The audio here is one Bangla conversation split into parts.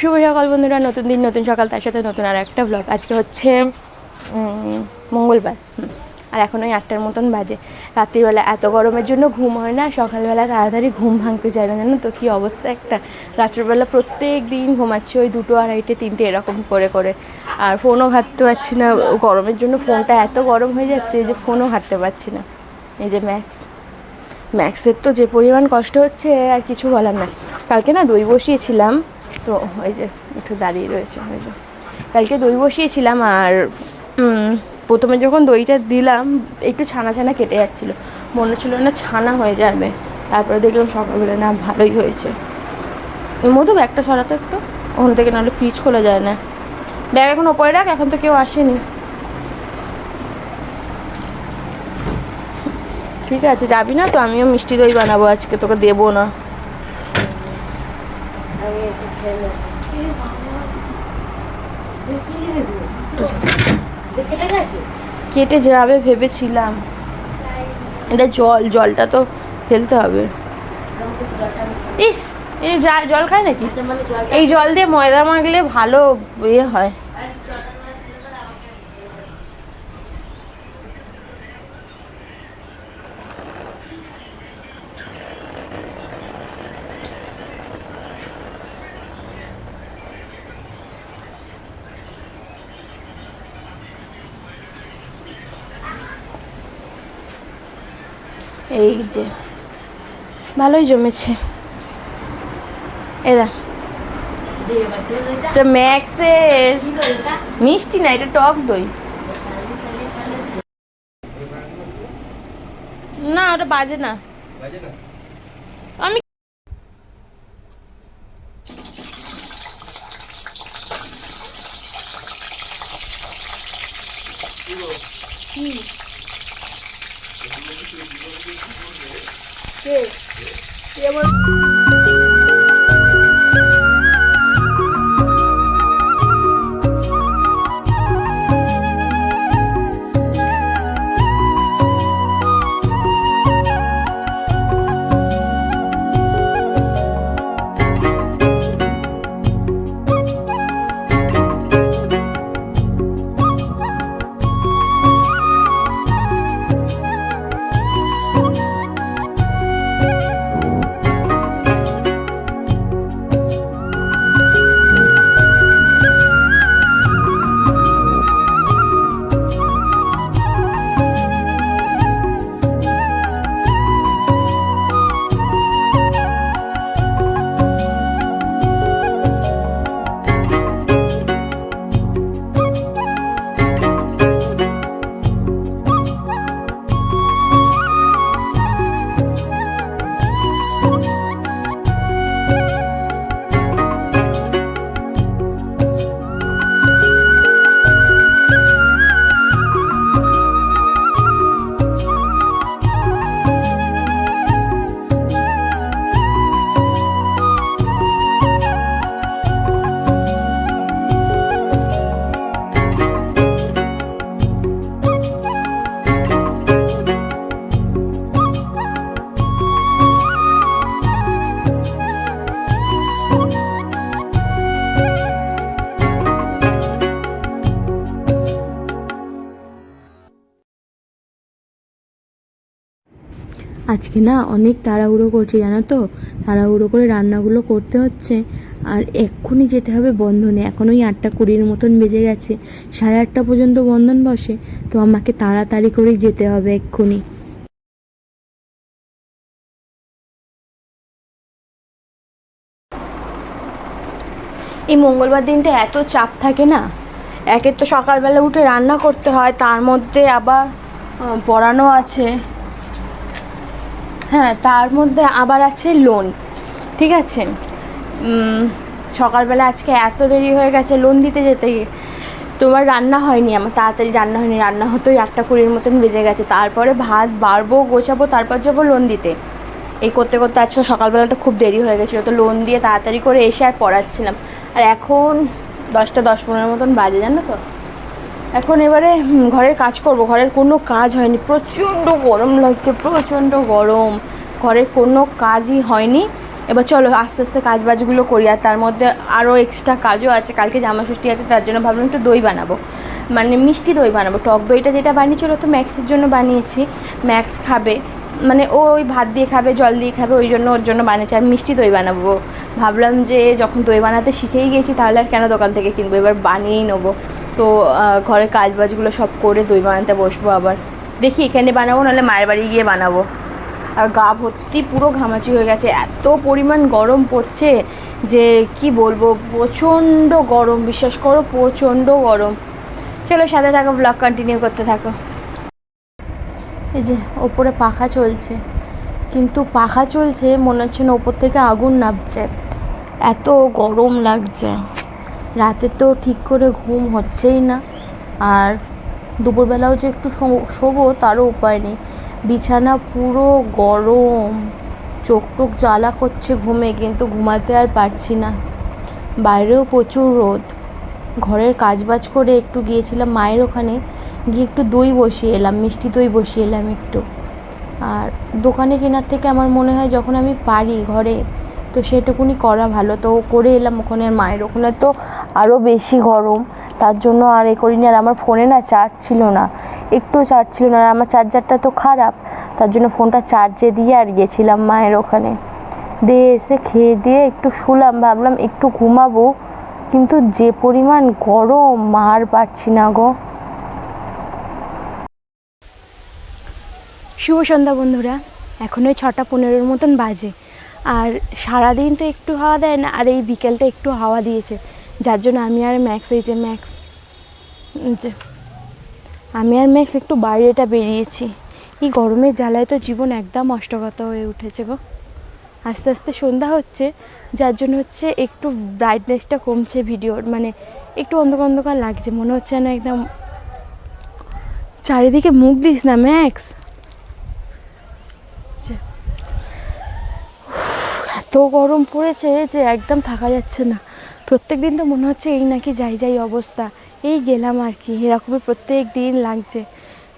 শুভ সকাল বন্ধুরা, নতুন দিন, নতুন সকাল, তার সাথে নতুন আর একটা ব্লগ আজকে হচ্ছে মঙ্গলবার। আর এখন ওই আটটার মতন বাজে। রাত্রিবেলা এত গরমের জন্য ঘুম হয় না, সকালবেলা তাড়াতাড়ি ঘুম ভাঙতে চায় না, জানো তো কী অবস্থা একটা। রাত্রিবেলা প্রত্যেক দিন ঘুমাচ্ছি ওই দুটো আড়াইটে, তিনটে এরকম করে করে। আর ফোনও ঘাটতে পারছি না, গরমের জন্য ফোনটা এত গরম হয়ে যাচ্ছে যে ফোনও ঘাটতে পারছি না। এই যে ম্যাক্স ম্যাক্সের তো যে পরিমাণ কষ্ট হচ্ছে, আর কিছু বলার না কালকে না দই বসিয়েছিলাম তো ওই যে একটু দাঁড়িয়ে রয়েছে, ওই যে। কালকে দই বসিয়েছিলাম আর প্রথমে যখন দইটা দিলাম, একটু ছানা ছানা কেটে যাচ্ছিল। মনে হচ্ছিল না ছানা হয়ে যাবে। তারপরে দেখলাম সকালবেলা না, ভালোই হয়েছে। মধু ব্যাগটা সরাতো একটু, ওখান থেকে নাহলে ফ্রিজ খোলা যায় না। ব্যাগ এখন ওপরে রাখ, এখন তো কেউ আসেনি। ঠিক আছে, যাবি না তো? আমিও মিষ্টি দই বানাবো আজকে, তোকে দেবো না আমি একটু খেয়ে নেব। এ কি জিনিস রে? এ কেটে যাবে ভেবেছিলাম। এটা জল জলটা তো ফেলতে হবে। ইস জল খায় নাকি? আচ্ছা, মানে এই জল দিয়ে ময়দা মাখলে ভালো ইয়ে হয়। এই যে ভালোই জমেছে। এরা তো ম্যাক্সে এটা ম্যাক্সের। এটা? মিষ্টি না এটা টক দই। না ওটা বাজে না? আমি কে? কে বল- আজকে না অনেক তাড়াহুড়ো করছি জানো তো? তাড়াহুড়ো করে রান্নাগুলো করতে হচ্ছে। আর এক্ষুনি যেতে হবে বন্ধনে। এখন ওই আটটা কুড়ির মতন বেজে গেছে। সাড়ে আটটা পর্যন্ত বন্ধন বসে। তো আমাকে তাড়াতাড়ি করেই যেতে হবে এক্ষুনি। এই মঙ্গলবার দিনটা এত চাপ থাকে না? একের তো সকালবেলা উঠে রান্না করতে হয়, তার মধ্যে আবার পড়ানো আছে। হ্যাঁ তার মধ্যে আবার আছে লোন ঠিক আছে? সকালবেলা আজকে এত দেরি হয়ে গেছে লোন দিতে যেতে। তোমার রান্না হয়নি আমার, তাড়াতাড়ি রান্না হয়নি, রান্না হতেই আটটা কুড়ির মতন বেজে গেছে। তারপরে ভাত বাড়বো, গোছাবো, তারপর যাব লোন দিতে। এই করতে করতে আজকে সকালবেলাটা খুব দেরি হয়ে গেছিল, তো লোন দিয়ে তাড়াতাড়ি করে এসে আর পড়াচ্ছিলাম। আর এখন দশটা দশ পনেরো মতন বাজে, জানো তো? এখন এবারে ঘরের কাজ করব। ঘরের কোনো কাজ হয়নি। প্রচণ্ড গরম লাগছে, প্রচণ্ড গরম। ঘরের কোনো কাজই হয়নি। এবার চলো, আস্তে আস্তে কাজ বাজগুলো করি। আর তার মধ্যে আরও এক্সট্রা কাজও আছে। কালকে জামা ষষ্ঠী আছে, তার জন্য ভাবলাম একটু দই বানাবো। মানে মিষ্টি দই বানাবো। টক দইটা যেটা বানিয়েছিল, তো ম্যাক্সের জন্য বানিয়েছি। ম্যাক্স খাবে। মানে ও ওই ভাত দিয়ে খাবে, জল দিয়ে খাবে, ওই জন্য ওর জন্য বানিয়েছি। আর মিষ্টি দই বানাবো। ভাবলাম যে যখন দই বানাতে শিখেই গেছি, তাহলে আর কেন দোকান থেকে কিনবো? এবার বানিয়েই নেব। তো ঘরের কাজ বাজগুলো সব করে দই বানাতে বসবো আবার। দেখি এখানে বানাবো, নাহলে মায়ের বাড়ি গিয়ে বানাবো। আর গা ভর্তি পুরো ঘামাচি হয়ে গেছে। এত পরিমাণ গরম পড়ছে যে, কি বলব? প্রচণ্ড গরম, বিশ্বাস করো, প্রচণ্ড গরম। চলো সাথে থাকো ব্লগ কন্টিনিউ করতে থাকো। এই যে, ওপরে পাখা চলছে। কিন্তু পাখা চলছে, মনে হচ্ছে না ওপর থেকে আগুন নামছে। এত গরম লাগছে। রাতে তো ঠিক করে ঘুম হচ্ছেই না। আর দুপুরবেলাও যে একটু শোবো তারও উপায় নেই। বিছানা পুরো গরম, চোখ টোক জ্বালা করছে ঘুমে, কিন্তু ঘুমাতে আর পারছি না। বাইরেও প্রচুর রোদ। ঘরের কাজবাজ করে একটু গিয়েছিলাম মায়ের ওখানে, গিয়ে একটু দই বসিয়ে এলাম, মিষ্টি দই বসিয়ে এলাম একটু। আর দোকানে কেনার থেকে আমার মনে হয় যখন আমি পারি ঘরে তো সেটুকুনি করা ভালো। তো করে এলাম ওখানে মায়ের। ওখানে তো আরও বেশি গরম। তার জন্য আর এ করিনি। আর আমার ফোনে না চার্জ ছিল না। একটু চার্জ ছিল না। আর আমার চার্জারটা তো খারাপ। তার জন্য ফোনটা চার্জে দিয়ে আর গেছিলাম মায়ের ওখানে। দিয়ে এসে খেয়ে দিয়ে একটু শুলাম। ভাবলাম একটু ঘুমাবো। কিন্তু যে পরিমাণ গরম, মার পাচ্ছি না গো। শুভ সন্ধ্যা বন্ধুরা। এখন ওই ছটা পনেরোর মতন বাজে। আর সারাদিন তো একটু হাওয়া দেয় না, আর এই বিকেলটা একটু হাওয়া দিয়েছে। যার জন্য আমি আর ম্যাক্স, এই যে ম্যাক্স যে আমি আর ম্যাক্স একটু বাইরেটা বেরিয়েছি। এই গরমের জ্বালায় তো জীবন একদম অষ্টগত হয়ে উঠেছে গো। আস্তে আস্তে সন্ধ্যা হচ্ছে, যার জন্য হচ্ছে একটু ব্রাইটনেসটা কমছে ভিডিওর মানে একটু অন্ধকার অন্ধকার লাগছে, মনে হচ্ছে না একদম চারিদিকে মুখ দিস না, ম্যাক্স যে- উফ, এত গরম পড়েছে যে একদম থাকা যাচ্ছে না। প্রত্যেক দিন তো মনে হচ্ছে এই নাকি যাই যাই অবস্থা। এই গেলাম আর কি, এরকমই প্রত্যেক দিন লাগছে।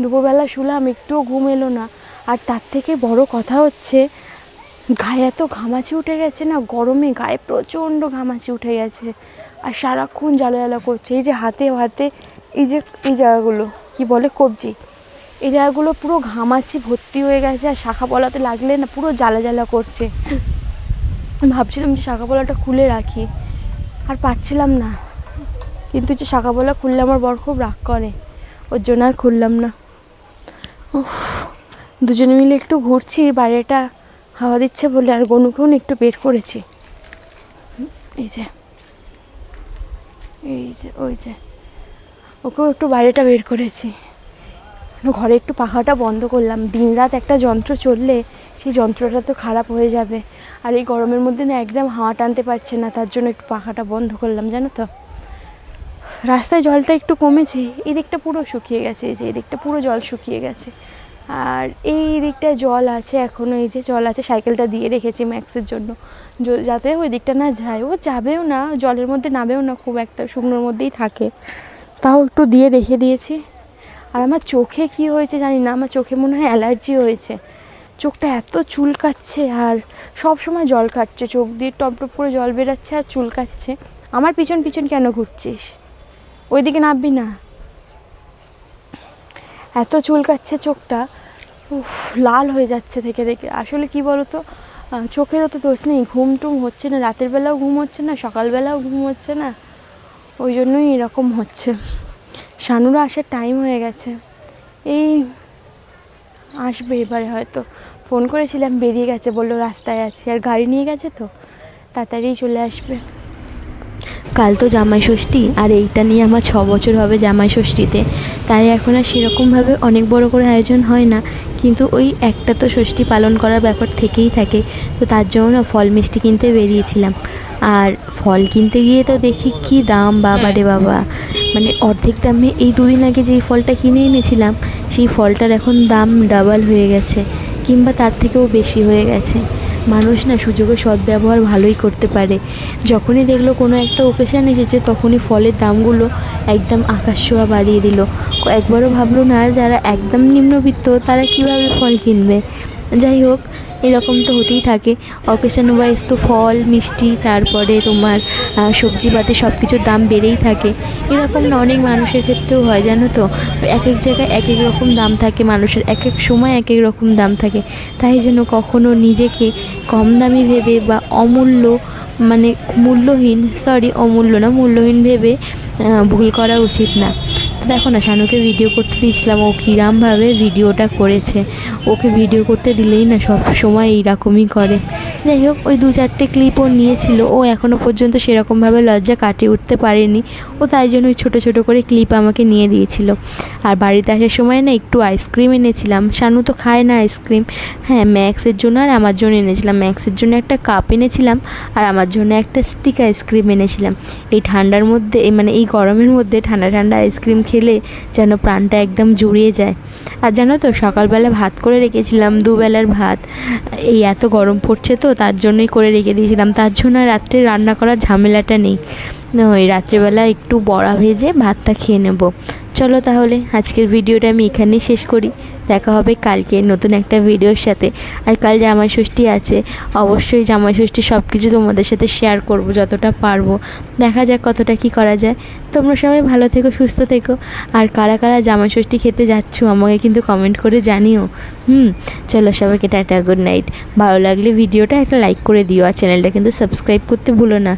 দুপুরবেলা শুলাম, একটুও ঘুম এলো না। আর তার থেকে বড় কথা হচ্ছে, গায়ে এত ঘামাচি উঠে গেছে না, গরমে গায়ে প্রচণ্ড ঘামাচি উঠে গেছে। আর সারাক্ষণ জ্বালা জ্বালা করছে। এই যে হাতে হাতে, এই যে, এই জায়গাগুলো, কি বলে কবজি, এই জায়গাগুলো পুরো ঘামাচি ভর্তি হয়ে গেছে। আর শাখা পলাতে লাগলে না পুরো জ্বালা জ্বালা করছে। ভাবছিলাম যে শাখা খুলে রাখি, আর পারছিলাম না। কিন্তু যে শাখা খুললে আমার বর খুব রাগ করে, ওর জন্য আর খুললাম না। দুজনে মিলে একটু ঘুরছি, বাইরেটা হাওয়া দিচ্ছে বলে, আর গনুকেও একটু বের করেছি। এই যে এই যে, ওই যে, ওকেও একটু বাইরেটা বের করেছি। ঘরে একটু পাখাটা বন্ধ করলাম, দিনরাত একটা যন্ত্র চললে সেই যন্ত্রটা তো খারাপ হয়ে যাবে। আর এই গরমের মধ্যে না একদম হাওয়া টানতে পারছে না, তার জন্য একটু পাখাটা বন্ধ করলাম, জানো তো। রাস্তায় জলটা একটু কমেছে এই দিকটা পুরো শুকিয়ে গেছে, এই যে এই দিকটা পুরো জল শুকিয়ে গেছে। আর এই দিকটায় জল আছে এখনও এই যে জল আছে, সাইকেলটা দিয়ে রেখেছি ম্যাক্সের জন্য। যাতে ওই দিকটা না যায়, ও যাবেও না, জলের মধ্যে নামেও না, খুব একটা শুকনোর মধ্যেই থাকে। তাও একটু দিয়ে রেখে দিয়েছি। আর আমার চোখে কি হয়েছে জানি না, আমার চোখে মনে হয় অ্যালার্জি হয়েছে। চোখটা এত চুলকাচ্ছে আর সব সময় জল কাটছে। চোখ দিয়ে টপ টপ করে জল বেরাচ্ছে আর চুলকাচ্ছে। আমার পিছন পিছন কেন ঘুরছিস? ওইদিকে নামবি না। এত চুলকাচ্ছে চোখটা। উফ, লাল হয়ে যাচ্ছে থেকে থেকে। আসলে কি বলতো? চোখেরও তো দোষ নেই। ঘুম টুম হচ্ছে না। রাতের বেলাও ঘুম হচ্ছে না। সকালবেলাও ঘুম হচ্ছে না। ওই জন্যই এরকম হচ্ছে। শানুরা আসার টাইম হয়ে গেছে। এই আসবে এবারে হয়তো। ফোন করেছিলাম, বেরিয়ে গেছে, বলল রাস্তায় আছি। আর গাড়ি নিয়ে গেছে তো, তাড়াতাড়ি চলে আসবে। কাল তো জামাই ষষ্ঠী, আর এইটা নিয়ে আমার ছ বছর হবে জামাই ষষ্ঠীতে। তাই এখন আর সেরকমভাবে অনেক বড় করে আয়োজন হয় না, কিন্তু ওই একটা তো ষষ্ঠী পালন করার ব্যাপার থেকেই থাকে। তো তার জন্য না ফল মিষ্টি কিনতে বেরিয়েছিলাম। আর ফল কিনতে গিয়ে তো দেখি কি দাম, বাবা রে বাবা। মানে অর্ধেক দামে এই দুদিন আগে যেই ফলটা কিনে এনেছিলাম, সেই ফলটার এখন দাম ডাবল হয়ে গেছে। কিংবা তার থেকেও বেশি হয়ে গেছে। মানুষ না সুযোগের সদ্ব্যবহার ভালোই করতে পারে। যখনই দেখল কোনো একটা ওকেশান এসেছে, তখনই ফলের দামগুলো একদম আকাশ ছোঁয়া বাড়িয়ে দিল। একবারও ভাবলো না যারা একদম নিম্নবিত্ত তারা কীভাবে ফল কিনবে। যাই হোক এরকম তো হতেই থাকে। অকেশন ওয়াইজ তো ফল, মিষ্টি, তারপরে তোমার সবজি সবজিপাতি সব কিছুর দাম বেড়েই থাকে। এরকম না অনেক মানুষের ক্ষেত্রেও হয়, জানো তো? এক এক জায়গায় এক এক রকম দাম থাকে, মানুষের এক এক সময় এক এক রকম দাম থাকে। তাই জন্য কখনো নিজেকে কম দামি ভেবে বা অমূল্য মানে মূল্যহীন সরি অমূল্য না, মূল্যহীন ভেবে ভুল করা উচিত না। দেখো না, শানুকে ভিডিও করতে দিয়েছিলাম, ও কিরামভাবে ভিডিওটা করেছে। ওকে ভিডিও করতে দিলেই না সব সময় এইরকমই করে। যাই হোক, ওই দু চারটে ক্লিপ ও নিয়েছিল। ও এখনও পর্যন্ত সেরকমভাবে লজ্জা কাটিয়ে উঠতে পারেনি। ও তাই জন্য ওই ছোটো ছোটো করে ক্লিপ আমাকে নিয়ে দিয়েছিল। আর বাড়িতে আসার সময় না একটু আইসক্রিম এনেছিলাম। শানু তো খায় না আইসক্রিম হ্যাঁ ম্যাক্সের জন্য আর আমার জন্য এনেছিলাম। ম্যাক্সের জন্য একটা কাপ এনেছিলাম আর আমার জন্য একটা স্টিক আইসক্রিম এনেছিলাম। এই ঠান্ডার মধ্যে মানে এই গরমের মধ্যে ঠান্ডা ঠান্ডা আইসক্রিম খেলে যেন প্রাণটা একদম জুড়িয়ে যায়। আর জানো তো, সকালবেলা ভাত করে রেখেছিলাম, দুবেলার ভাত। এই এত গরম পড়ছে তো, তার জন্যই করে রেখে দিয়েছিলাম। তার জন্য রাত্রে রান্না করার ঝামেলাটা নেই। ওই রাত্রেবেলা একটু বড়া ভেজে ভাতটা খেয়ে নেব। চলো তাহলে, আজকের ভিডিওটা আমি এখানেই শেষ করি। দেখা হবে কালকে নতুন একটা ভিডিওর সাথে। আর কাল জামাই ষষ্ঠী আছে, অবশ্যই জামাই ষষ্ঠী সব কিছু তোমাদের সাথে শেয়ার করব যতটা পারব। দেখা যাক কতটা কি করা যায়। তোমরা সবাই ভালো থেকো, সুস্থ থেকো। আর কারা কারা জামাই ষষ্ঠী খেতে যাচ্ছ, আমাকে কিন্তু কমেন্ট করে জানিও। হুম, চলো সবাইকে টাটা গুড নাইট ভালো লাগলে ভিডিওটা একটা লাইক করে দিও, আর চ্যানেলটা কিন্তু সাবস্ক্রাইব করতে ভুলো না।